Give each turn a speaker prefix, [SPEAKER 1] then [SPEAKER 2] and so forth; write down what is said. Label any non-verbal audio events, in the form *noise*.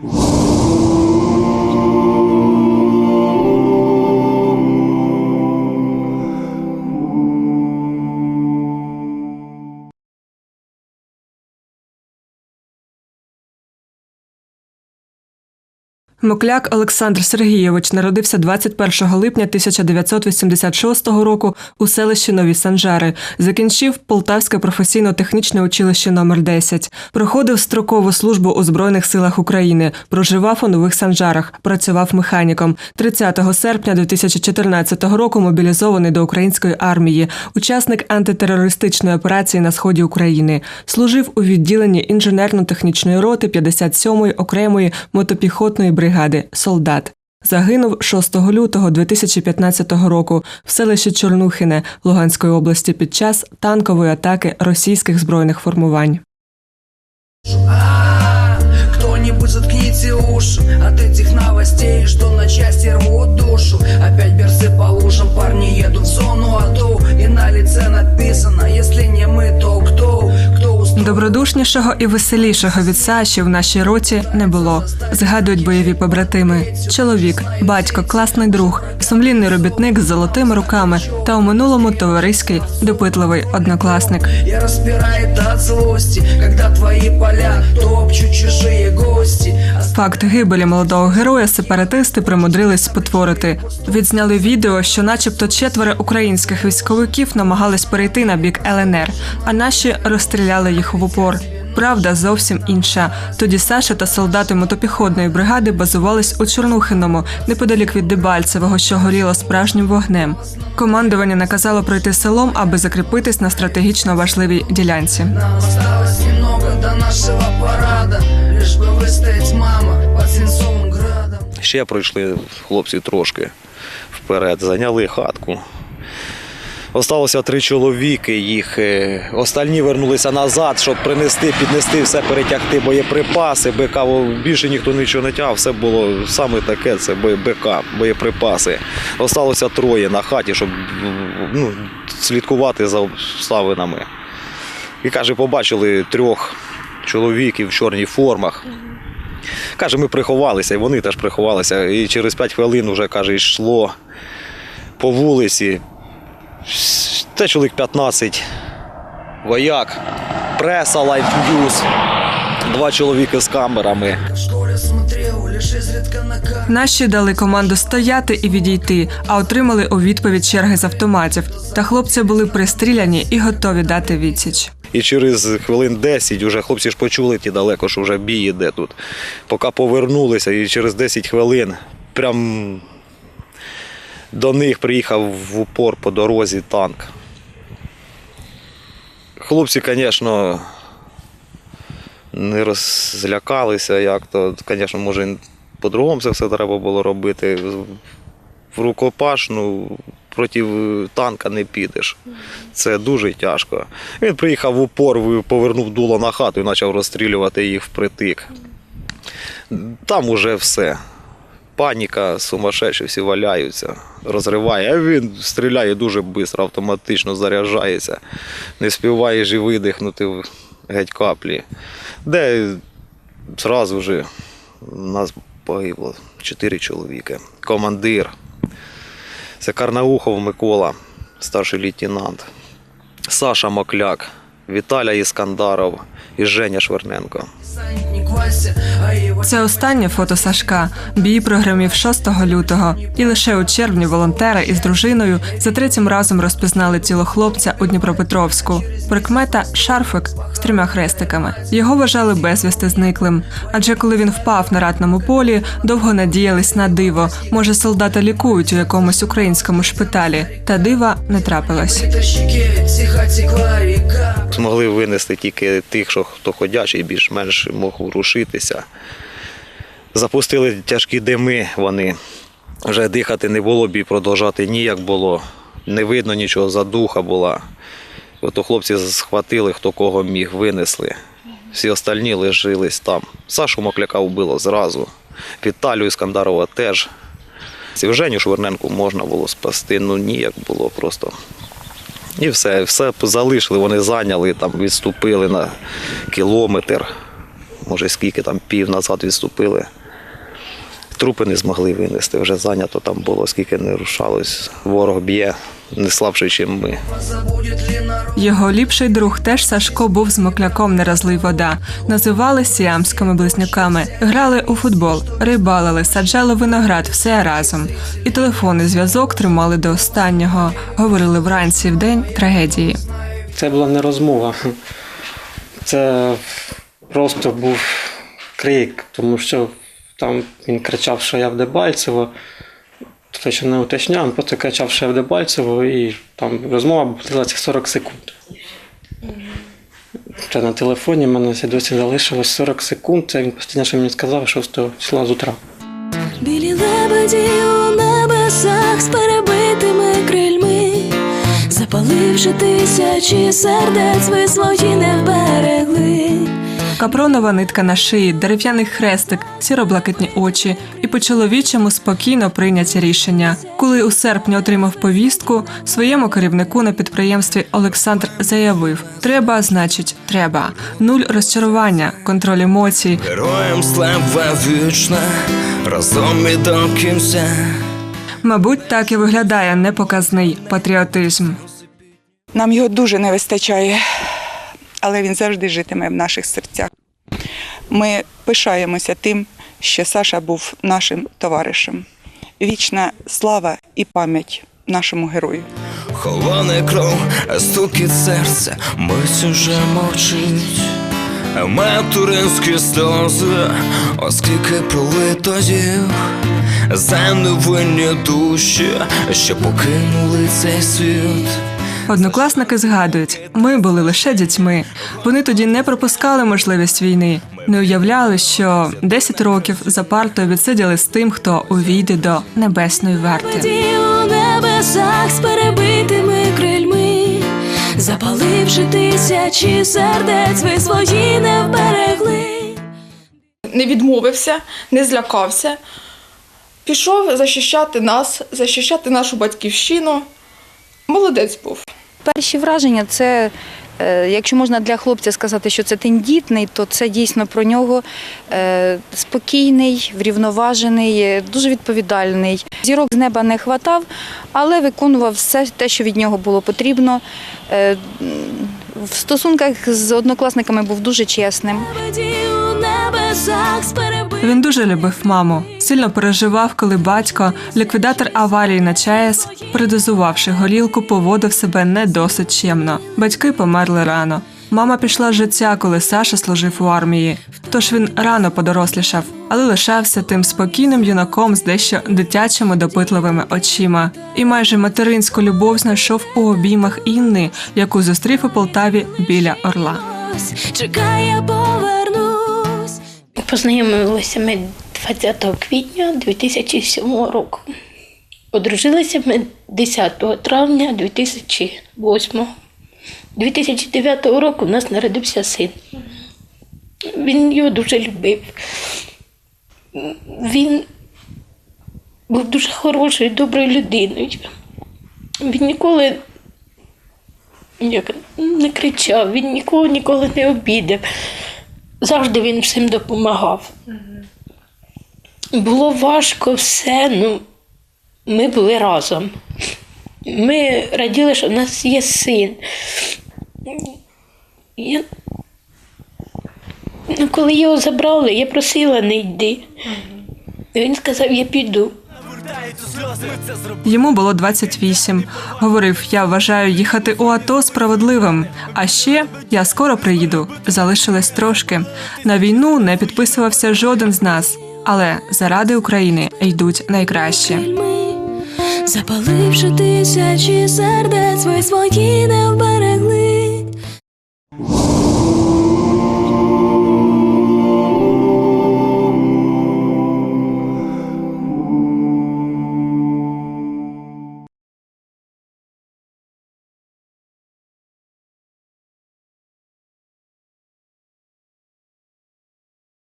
[SPEAKER 1] Mm-hmm. *laughs* Мокляк Олександр Сергійович народився 21 липня 1986 року у селищі Нові Санжари. Закінчив Полтавське професійно-технічне училище номер 10 Проходив строкову службу у Збройних силах України. Проживав у Нових Санжарах. Працював механіком. 30 серпня 2014 року мобілізований до української армії. Учасник антитерористичної операції на сході України. Служив у відділенні інженерно-технічної роти 57-ї окремої мотопіхотної бригади Солдат. Загинув 6 лютого 2015 року в селищі Чорнухине Луганської області під час танкової атаки російських збройних формувань.
[SPEAKER 2] А, Кто-нибудь заткните уши от этих новостей, что на части рвут душу. Опять берсы по лужам, парни едут в зону АТО, и на лице написано, если не мы, то кто?
[SPEAKER 1] Добродушнішого і веселішого від Саші в нашій роті не було. Згадують бойові побратими. Чоловік, батько, класний друг, сумлінний робітник з золотими руками та у минулому товариський, допитливий однокласник.
[SPEAKER 2] Я распирает от злости, когда твои поля топчут чужие гости.
[SPEAKER 1] Факт гибелі молодого героя сепаратисти примудрились спотворити. Відзняли відео, що, начебто, четверо українських військовиків намагались перейти на бік ЛНР, а наші розстріляли їх в упор. Правда зовсім інша. Тоді Саша та солдати мотопіхотної бригади базувались у Чорнухиному, неподалік від Дебальцевого, що горіло справжнім вогнем. Командування наказало пройти селом, аби закріпитись на стратегічно важливій ділянці.
[SPEAKER 2] Нам осталось немного до нашего парада, лишь бы выстоять, мама, под свинцовым градом.
[SPEAKER 3] Ще пройшли хлопці трошки вперед, зайняли хатку. Осталося три чоловіки, їх е, остальні вернулися назад, щоб принести, піднести все, перетягти боєприпаси. БК більше ніхто нічого не тягав, все було саме таке, це БК, боєприпаси. Осталося троє на хаті, щоб ну, слідкувати за обставинами. І каже, побачили трьох чоловіків в чорній формах. Каже, ми приховалися, і вони теж приховалися. І через 5 хвилин вже каже, йшло по вулиці. Те чоловік 15 вояк, преса, Life News, два чоловіки з камерами.
[SPEAKER 1] Наші дали команду стояти і відійти, а отримали у відповідь черги з автоматів. Та хлопці були пристріляні і готові дати відсіч.
[SPEAKER 3] І через хвилин 10 вже хлопці ж почули ті далеко, що вже бій іде тут. Поки повернулися, і через 10 хвилин прям до них приїхав в упор по дорозі танк. Хлопці, звісно, не розлякалися, як то, звісно, може, по-другому це все треба було робити. В рукопаш, ну, проти танка не підеш. Це дуже тяжко. Він приїхав в упор, повернув дуло на хату і почав розстрілювати їх впритик. Там уже все. Паніка, сумасшедші, всі валяються, розриває. А він стріляє дуже швидко, автоматично заряджається. Не співаєш і видихнути геть каплі. Де зразу вже нас погибло чотири чоловіки. Командир. Це Карнаухов Микола, старший лейтенант. Саша Мокляк, Віталя Іскандаров і Женя Шверненко.
[SPEAKER 1] Це останнє фото Сашка. Бій прогремів 6 лютого, і лише у червні волонтери із дружиною за третім разом розпізнали тіло хлопця у Дніпропетровську. Прикмета шарфик з трьома хрестиками. Його вважали безвісти зниклим. Адже коли він впав на ратному полі, довго надіялись на диво. Може, солдата лікують у якомусь українському шпиталі. Та дива не трапилось.
[SPEAKER 3] Змогли винести тільки тих, що хто ходячий, більш-менш мог ворушитися. Запустили тяжкі дими, вони вже дихати не було, бій продовжати ніяк було. Не видно нічого, задуха була. Ото хлопці схватили, хто кого міг, винесли. Всі остальні лежились там. Сашу Мокляка вбило зразу. Віталію Іскандарова теж. І Женю Шверненку можна було спасти, ну ніяк було просто. І все, все залишили, вони зайняли, там, відступили на кілометр. Може скільки там пів назад відступили. Трупи не змогли винести, вже зайнято там було, скільки не рушалось. Ворог б'є, не слабший, ніж ми.
[SPEAKER 1] Його ліпший друг теж Сашко був з мокляком не розлий вода. Називали сіамськими близнюками, грали у футбол, рибалили, саджали виноград, все разом. І телефонний зв'язок тримали до останнього. Говорили вранці в день трагедії.
[SPEAKER 4] Це була не розмова. Це просто був крик, тому що там він кричав, що я в Дебальцево. Точно не уточняв, він просто кричав, що я в Дебальцево, і там розмова длилася 40 секунд. Це на телефоні в мене досі залишилось 40 секунд. Це він останнє, що мені сказав 6 числа з утра.
[SPEAKER 5] Білі лебеді у небесах з перебитими крильми, запаливши тисячі сердець, ви свої не вберегли.
[SPEAKER 1] Капронова нитка на шиї, дерев'яний хрестик, сіроблакитні очі і по-чоловічому спокійно прийняті рішення. Коли у серпні отримав повістку, своєму керівнику на підприємстві Олександр заявив: треба, значить, треба. Нуль розчарування, контроль емоцій,
[SPEAKER 6] Героям слава вічна, разом і до кінця.
[SPEAKER 1] Мабуть, так і виглядає непоказний патріотизм.
[SPEAKER 7] Нам його дуже не вистачає, але він завжди житиме в наших серцях. Ми пишаємося тим, що Саша був нашим товаришем. Вічна слава і пам'ять нашому герою.
[SPEAKER 6] Холоне кров, стукіт серця, мить уже мовчить. Матуринські сльози, оскільки пролито їх за невинні душі, що покинули цей світ.
[SPEAKER 1] Однокласники згадують, ми були лише дітьми. Вони тоді не пропускали можливість війни, не уявляли, що 10 років за партою відсиділи з тим, хто увійде до небесної варти.
[SPEAKER 5] У небесах з перебитими крильми, запаливши тисячі сердець, ви свої не вберегли.
[SPEAKER 8] не відмовився, не злякався. Пішов захищати нас, захищати нашу батьківщину. Молодець був.
[SPEAKER 9] Перші враження це, е, якщо можна для хлопця сказати, що це тендітний, то це дійсно про нього е, спокійний, врівноважений, дуже відповідальний. Зірок з неба не хватав, але виконував все те, що від нього було потрібно. Е, В стосунках з однокласниками був дуже чесним.
[SPEAKER 1] Він дуже любив маму, сильно переживав, коли батько, ліквідатор аварії на ЧАЕС, передозувавши горілку, поводив себе не досить чемно. Батьки померли рано. Мама пішла з життя, коли Саша служив у армії. Тож він рано подорослішав, але лишався тим спокійним юнаком з дещо дитячими допитливими очима. І майже материнську любов знайшов у обіймах Інни, яку зустрів у Полтаві біля Орла.
[SPEAKER 5] чекай, я повернусь.
[SPEAKER 10] Познайомилися ми 20 квітня 2007 року. Одружилися ми 10 травня 2008. 2009 року у нас народився син. Він його дуже любив. Він був дуже хорошою, доброю людиною. Він ніколи не кричав, він нікого ніколи не обідав. Завжди він всім допомагав. Було важко все, ну ми були разом. Ми раділи, що в нас є син. Я... Ну, коли його забрали, я просила не йди. Він сказав, я піду.
[SPEAKER 1] Йому було 28. Говорив, я вважаю їхати у АТО справедливим. А ще я скоро приїду. Залишилось трошки. На війну не підписувався жоден з нас, але заради України йдуть найкращі.
[SPEAKER 5] Запаливши тисячі сердець, ви свої не вберегли.